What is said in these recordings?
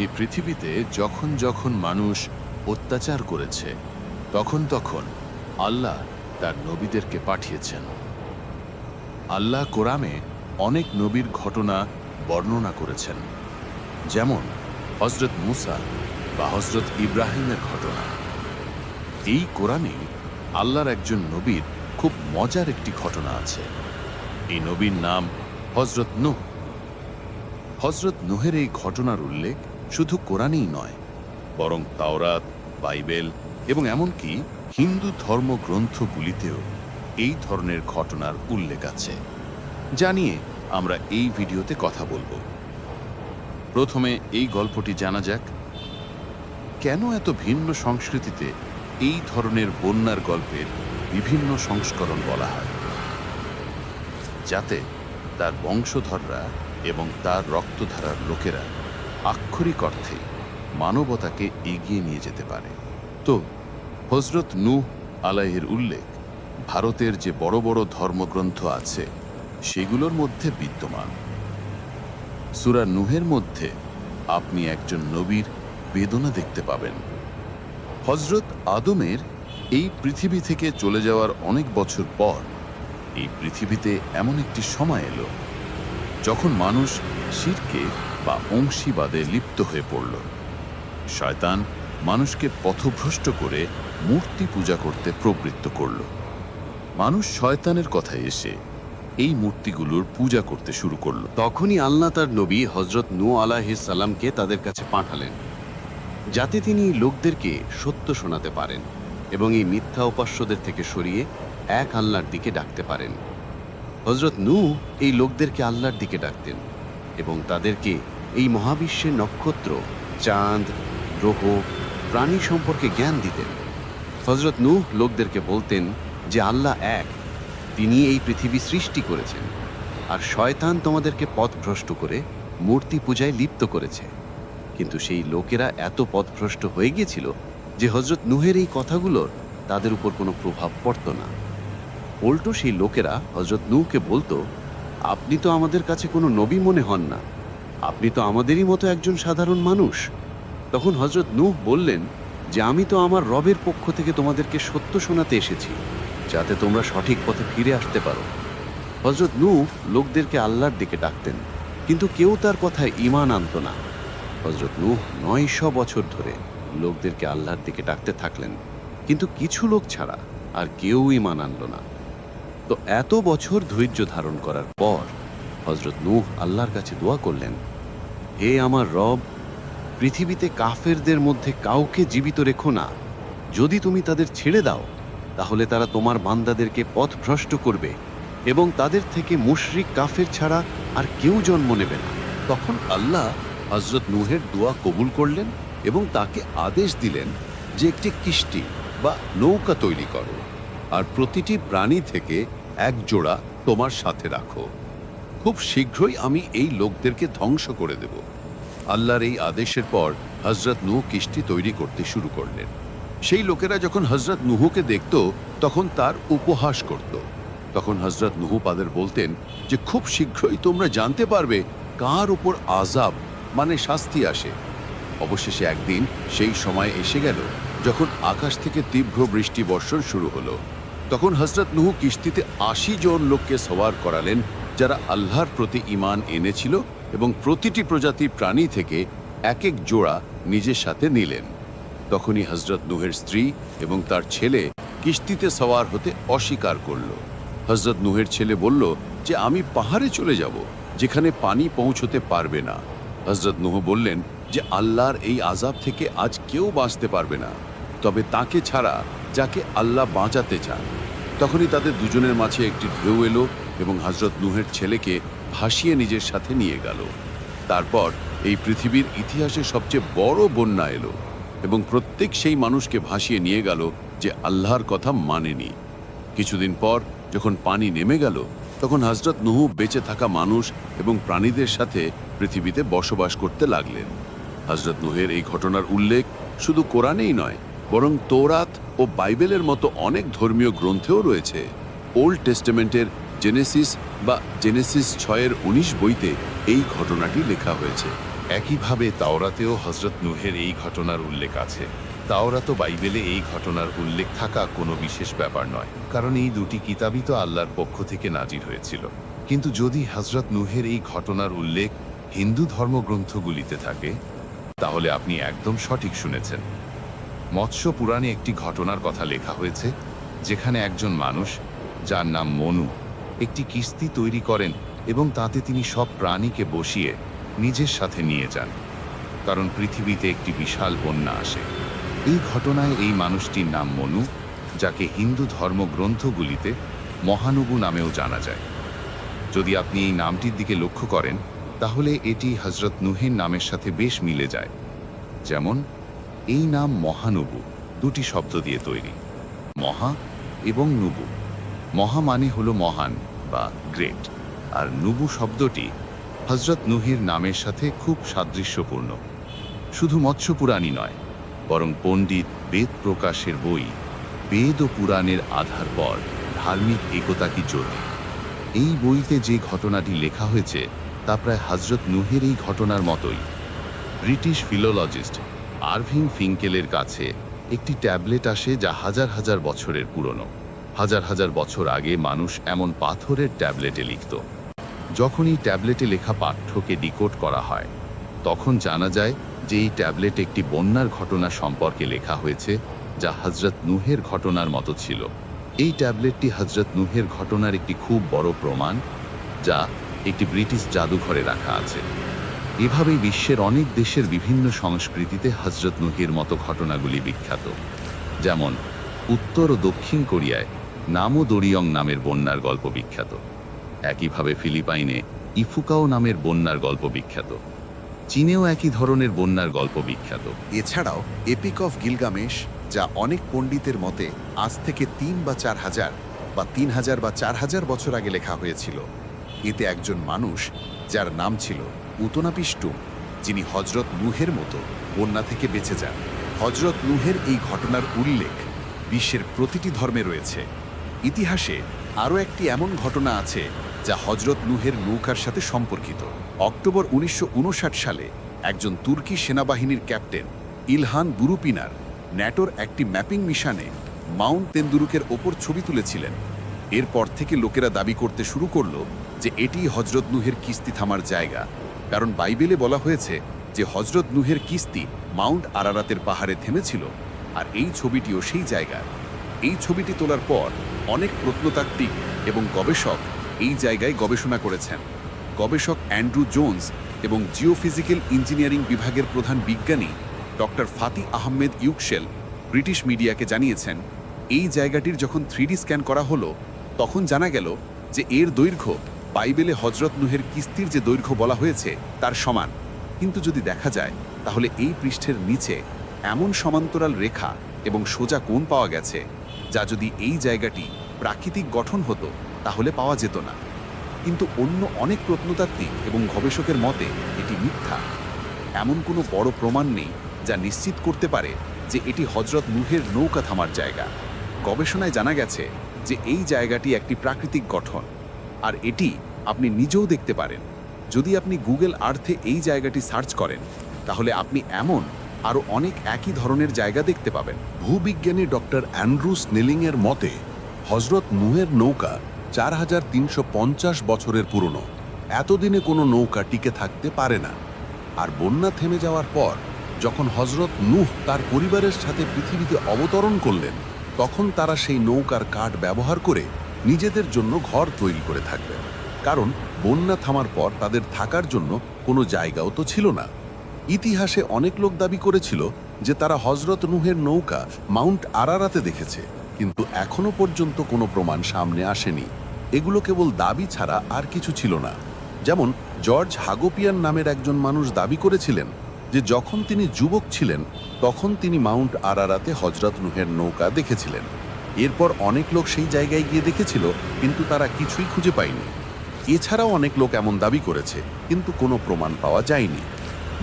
এই পৃথিবীতে যখন যখন মানুষ অত্যাচার করেছে, তখন তখন আল্লাহ তার নবীদেরকে পাঠিয়েছেন। আল্লাহ কোরআনে অনেক নবীর ঘটনা বর্ণনা করেছেন, যেমন হজরত মুসা বা হজরত ইব্রাহিমের ঘটনা। এই কোরআনে আল্লাহর একজন নবীর খুব মজার একটি ঘটনা আছে। এই নবীর নাম হজরত নুহ। হজরত নুহের এই ঘটনার উল্লেখ শুধু কোরআনেই নয়, বরং তাওরাত, বাইবেল এবং এমনকি হিন্দু ধর্মগ্রন্থগুলিতেও এই ধরনের ঘটনার উল্লেখ আছে। জানিয়ে আমরা এই ভিডিওতে কথা বলব। প্রথমে এই গল্পটি জানা যাক, কেন এত ভিন্ন সংস্কৃতিতে এই ধরনের বন্যার গল্পের বিভিন্ন সংস্করণ বলা হয়? যাতে তার বংশধররা এবং তার রক্তধারার লোকেরা আক্ষরিক অর্থে মানবতাকে এগিয়ে নিয়ে যেতে পারে। তো হজরত নূহ আলাইয়ের উল্লেখ, ভারতের যে বড় বড় ধর্মগ্রন্থ আছে, সেগুলোর মধ্যে বিদ্যমান। সুরা নুহের মধ্যে আপনি একজন নবীর বেদনা দেখতে পাবেন। হজরত আদমের এই পৃথিবী থেকে চলে যাওয়ার অনেক বছর পর এই পৃথিবীতে এমন একটি সময় এলো, যখন মানুষ শিরকে বা অংশীবাদে লিপ্ত হয়ে পড়ল। শয়তান মানুষকে পথভ্রষ্ট করে মূর্তি পূজা করতে প্রবৃত্ত করল। মানুষ শয়তানের কথায় এসে এই মূর্তিগুলোর পূজা করতে শুরু করল। তখনই আল্লাহ তার নবী হজরত নূ সালামকে তাদের কাছে পাঠালেন, যাতে তিনি লোকদেরকে সত্য শোনাতে পারেন এবং এই মিথ্যা উপাস্যদের থেকে সরিয়ে এক আল্লাহর দিকে ডাকতে পারেন। হজরত নু এই লোকদেরকে আল্লাহর দিকে ডাকতেন এবং তাদেরকে এই মহাবিশ্বের নক্ষত্র চাঁদ, গ্রহ, প্রাণী সম্পর্কে জ্ঞান দিতেন। হজরত নূহ লোকদেরকে বলতেন যে আল্লাহ এক, তিনি এই পৃথিবী সৃষ্টি করেছেন আর শয়তান তোমাদেরকে পথভ্রষ্ট করে মূর্তি পূজায় লিপ্ত করেছে। কিন্তু সেই লোকেরা এত পথভ্রষ্ট হয়ে গিয়েছিল যে হজরত নুহের এই কথাগুলোর তাদের উপর কোনো প্রভাব পড়ত না। উল্টো সেই লোকেরা হজরত নুহকে বলতো, আপনি তো আমাদের কাছে কোনো নবী মনে হন না। আপনি তো আমাদেরই মতো একজন সাধারণ মানুষ। তখন হজরত নূহ বললেন যে, আমি তো আমার রবের পক্ষ থেকে তোমাদেরকে সত্য শোনাতে এসেছি, যাতে তোমরা সঠিক পথে ফিরে আসতে পারো। হজরত নূহ লোকদেরকে আল্লাহর দিকে ডাকতেন, কিন্তু কেউ তার কথায় ইমান আনত না। হজরত নূহ নয়শ বছর ধরে লোকদেরকে আল্লাহর দিকে ডাকতে থাকলেন, কিন্তু কিছু লোক ছাড়া আর কেউ ইমান আনল না। তো এত বছর ধৈর্য ধারণ করার পর হজরত নূহ আল্লাহর কাছে দোয়া করলেন, হে আমার রব, পৃথিবীতে কাফেরদের মধ্যে কাউকে জীবিত রেখো না। যদি তুমি তাদের ছেড়ে দাও, তাহলে তারা তোমার বান্দাদেরকে পথভ্রষ্ট করবে এবং তাদের থেকে মুশরিক কাফের ছাড়া আর কেউ জন্ম নেবে না। তখন আল্লাহ হজরত নূহের দোয়া কবুল করলেন এবং তাকে আদেশ দিলেন যে একটি কিষ্টি বা নৌকা তৈরি করো, আর প্রতিটি প্রাণী থেকে এক জোড়া তোমার সাথে রাখো। খুব শীঘ্রই আমি এই লোকদেরকে ধ্বংস করে দেব। আল্লাহর এই আদেশের পর হজরত নূহ কিস্তি তৈরি করতে শুরু করলেন। সেই লোকেরা যখন হজরত নুহুকে দেখত, তখন তার উপহাস করত। তখন হজরত নুহু বলতেন যে, খুব শীঘ্রই তোমরা জানতে পারবে কার উপর আজাব মানে শাস্তি আসে। অবশেষে একদিন সেই সময় এসে গেল, যখন আকাশ থেকে তীব্র বৃষ্টি বর্ষণ শুরু হলো। তখন হজরত নুহু কিস্তিতে আশি জন লোককে সওয়ার করালেন যারা আল্লাহর প্রতি ইমান এনেছিল এবং প্রতিটি প্রজাতির প্রাণী থেকে এক এক জোড়া নিজের সাথে নিলেন। তখনই হজরত নুহের স্ত্রী এবং তার ছেলে কিস্তিতে সওয়ার হতে অস্বীকার করল। হজরত নুহের ছেলে বলল যে, আমি পাহাড়ে চলে যাব, যেখানে পানি পৌঁছতে পারবে না। হজরত নুহ বললেন যে, আল্লাহর এই আজাব থেকে আজ কেউ বাঁচতে পারবে না। তবে তাকে ছাড়া যাকে আল্লাহ বাঁচাতে চান। তখনই তাদের দুজনের মাঝে একটি ঢেউ এলো এবং হজরত নুহের ছেলেকে ভাসিয়ে নিজের সাথে নিয়ে গেল। তারপর এই পৃথিবীর ইতিহাসে সবচেয়ে বড় বন্যা এলো এবং প্রত্যেক সেই মানুষকে ভাসিয়ে নিয়ে গেল যে আল্লাহর কথা মানেনি। কিছুদিন পর যখন পানি নেমে গেল, তখন হজরত নুহু বেঁচে থাকা মানুষ এবং প্রাণীদের সাথে পৃথিবীতে বসবাস করতে লাগলেন। হজরত নুহের এই ঘটনার উল্লেখ শুধু কোরআনেই নয়, বরং তোরাত ও বাইবেলের মতো অনেক ধর্মীয় গ্রন্থেও রয়েছে। ওল্ড টেস্টামেন্টের জেনেসিস বা জেনেসিস ছয়ের উনিশ বইতে এই ঘটনাটি লেখা হয়েছে। একইভাবে তাওরাতেও হজরত নুহের এই ঘটনার উল্লেখ আছে। তাওরাত বাইবেলে এই ঘটনার উল্লেখ থাকা কোনো বিশেষ ব্যাপার নয়, কারণ এই দুটি কিতাবই তো আল্লাহর পক্ষ থেকে নাজির হয়েছিল। কিন্তু যদি হজরত নুহের এই ঘটনার উল্লেখ হিন্দু ধর্মগ্রন্থগুলিতে থাকে, তাহলে আপনি একদম সঠিক শুনেছেন। মৎস্য পুরাণে একটি ঘটনার কথা লেখা হয়েছে, যেখানে একজন মানুষ, যার নাম মনু একটি কিস্তি তৈরি করেন এবং তাতে তিনি সব প্রাণীকে বসিয়ে নিজের সাথে নিয়ে যান, কারণ পৃথিবীতে একটি বিশাল বন্যা আসে। এই ঘটনায় এই মানুষটির নাম মনু, যাকে হিন্দু ধর্মগ্রন্থগুলিতে মহানুবু নামেও জানা যায়। যদি আপনি এই নামটির দিকে লক্ষ্য করেন, তাহলে এটি হজরত নুহের নামের সাথে বেশ মিলে যায়। যেমন, এই নাম মহানুবু দুটি শব্দ দিয়ে তৈরি, মহা এবং নুবু। মহা মানে হলো মহান বা গ্রেট। আর নুবু শব্দটি হজরত নুহির নামের সাথে খুব সাদৃশ্যপূর্ণ। শুধু মৎস্য পুরাণই নয়, বরং পণ্ডিত বেদ প্রকাশের বই বেদ ও পুরাণের আধার পর ধার্মিক একতা কি জরুরি এই বইতে যে ঘটনাটি লেখা হয়েছে, তা প্রায় হজরত নুহের এই ঘটনার মতোই। ব্রিটিশ ফিলোলজিস্ট আরভিং ফিঙ্কেলের কাছে একটি ট্যাবলেট আসে যা হাজার হাজার বছরের পুরনো। হাজার হাজার বছর আগে মানুষ এমন পাথরের ট্যাবলেটে লিখত। যখন এই ট্যাবলেটে লেখা পাঠ্যকে ডিকোড করা হয়, তখন জানা যায় যে এই ট্যাবলেট একটি বন্যার ঘটনা সম্পর্কে লেখা হয়েছে, যা হজরত নুহের ঘটনার মতো ছিল। এই ট্যাবলেটটি হজরত নুহের ঘটনার একটি খুব বড় প্রমাণ, যা একটি ব্রিটিশ জাদুঘরে রাখা আছে। এভাবেই বিশ্বের অনেক দেশের বিভিন্ন সংস্কৃতিতে হজরত নুহের মতো ঘটনাগুলি বিখ্যাত। যেমন, উত্তর ও দক্ষিণ কোরিয়ায় নামো দরিয়ং নামের বন্যার গল্প বিখ্যাত। একইভাবে ফিলিপাইনে ইফুকাও নামের বন্যার গল্প বিখ্যাত। চীনেও একই ধরনের বন্যার গল্প বিখ্যাত। এছাড়াও এপিক অফ গিলগামেশ, যা অনেক পণ্ডিতের মতে আজ থেকে তিন বা চার হাজার বা তিন হাজার বা চার হাজার বছর আগে লেখা হয়েছিল। এতে একজন মানুষ, যার নাম ছিল উতনাপিষ্টুম, যিনি হজরত নুহের মতো বন্যা থেকে বেঁচে যান। হজরত নুহের এই ঘটনার উল্লেখ বিশ্বের প্রতিটি ধর্মে রয়েছে। ইতিহাসে আরও একটি এমন ঘটনা আছে যা হজরত নুহের নৌকার সাথে সম্পর্কিত। অক্টোবর উনিশশো উনষাট সালে একজন তুর্কি সেনাবাহিনীর ক্যাপ্টেন ইলহান বুরুপিনার ন্যাটোর একটি ম্যাপিং মিশনে মাউন্ট তেন্দুরুকের ওপর ছবি তুলেছিলেন। এরপর থেকে লোকেরা দাবি করতে শুরু করল যে এটি হজরত নুহের কিস্তি থামার জায়গা। কারণ বাইবেলে বলা হয়েছে যে হজরত নুহের কিস্তি মাউন্ট আরারাতের পাহাড়ে থেমেছিল, আর এই ছবিটিও সেই জায়গা এই ছবিটি তোলার পর অনেক প্রত্নতাত্ত্বিক এবং গবেষক এই জায়গায় গবেষণা করেছেন। গবেষক অ্যান্ড্রু জোন্স এবং জিওফিজিক্যাল ইঞ্জিনিয়ারিং বিভাগের প্রধান বিজ্ঞানী doctor Fatih Ahmed Yuksel British মিডিয়াকে জানিয়েছেন, এই জায়গাটির যখন থ্রিডি স্ক্যান করা হলো, তখন জানা গেল যে এর দৈর্ঘ্য বাইবেলে হজরত নুহের কিস্তির যে দৈর্ঘ্য বলা হয়েছে তার সমান। কিন্তু যদি দেখা যায়, তাহলে এই পৃষ্ঠের নিচে এমন সমান্তরাল রেখা এবং সোজা কোণ পাওয়া গেছে। যা যদি এই জায়গাটি প্রাকৃতিক গঠন হতো, তাহলে পাওয়া যেত না। কিন্তু অন্য অনেক প্রত্নতাত্ত্বিক এবং গবেষকের মতে, এটি মিথ্যা। এমন কোনো বড় প্রমাণ নেই যা নিশ্চিত করতে পারে যে এটি হজরত নুহের নৌকা থামার জায়গা। গবেষণায় জানা গেছে যে এই জায়গাটি একটি প্রাকৃতিক গঠন। আর এটি আপনি নিজেও দেখতে পারেন। যদি আপনি গুগল আর্থে এই জায়গাটি সার্চ করেন, তাহলে আপনি এমন আরও অনেক একই ধরনের জায়গা দেখতে পাবেন। ভূবিজ্ঞানী ডক্টর অ্যান্ড্রু স্নেলিংয়ের মতে, হজরত নুহের নৌকা চার হাজার তিনশো পঞ্চাশ বছরের পুরনো। এতদিনে কোনো নৌকা টিকে থাকতে পারে না। আর বন্যা থেমে যাওয়ার পর, যখন হজরত নুহ তার পরিবারের সাথে পৃথিবীতে অবতরণ করলেন, তখন তারা সেই নৌকার কাঠ ব্যবহার করে নিজেদের জন্য ঘর তৈরি করে থাকবেন। কারণ বন্যা থামার পর তাদের থাকার জন্য কোনো জায়গাও তো ছিল না। ইতিহাসে অনেক লোক দাবি করেছিল যে তারা হজরত নুহের নৌকা মাউন্ট আরারাতে দেখেছে, কিন্তু এখনও পর্যন্ত কোনো প্রমাণ সামনে আসেনি। এগুলো কেবল দাবি ছাড়া আর কিছু ছিল না। যেমন, জর্জ হাগোপিয়ান নামের একজন মানুষ দাবি করেছিলেন যে যখন তিনি যুবক ছিলেন, তখন তিনি মাউন্ট আরারাতে হজরত নুহের নৌকা দেখেছিলেন। এরপর অনেক লোক সেই জায়গায় গিয়ে দেখেছিল, কিন্তু তারা কিছুই খুঁজে পায়নি। এছাড়াও অনেক লোক এমন দাবি করেছে, কিন্তু কোনো প্রমাণ পাওয়া যায়নি।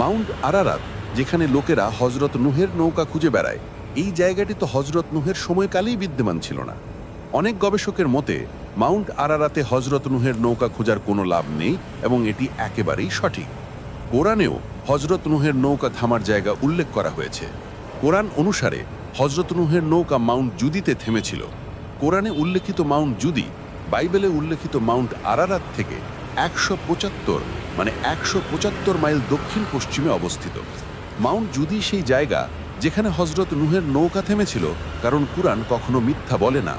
মাউন্ট আরারাত, যেখানে লোকেরা হজরত নুহের নৌকা খুঁজে বেড়ায়। এই জায়গাটি তো হজরত নুহের সময়কালেই বিদ্যমান ছিল না। অনেক গবেষকের মতে, মাউন্ট আরারাতে হজরত নুহের নৌকা খোঁজার কোনো লাভ নেই এবং এটি একেবারেই সঠিক। কোরআনেও হজরত নুহের নৌকা থামার জায়গা উল্লেখ করা হয়েছে। কোরআন অনুসারে হজরত নুহের নৌকা মাউন্ট জুদিতে থেমেছিল। কোরআনে উল্লেখিত মাউন্ট জুদি, বাইবেলে উল্লেখিত মাউন্ট আরারাত থেকে একশো পঁচাত্তর মানে একশো পঁচাত্তর মাইল দক্ষিণ পশ্চিমে অবস্থিত। মাউন্ট জুদি সেই জায়গা যেখানে হজরত নুহের নৌকা থেমেছিল, কারণ কুরআন কখনো মিথ্যা বলে না।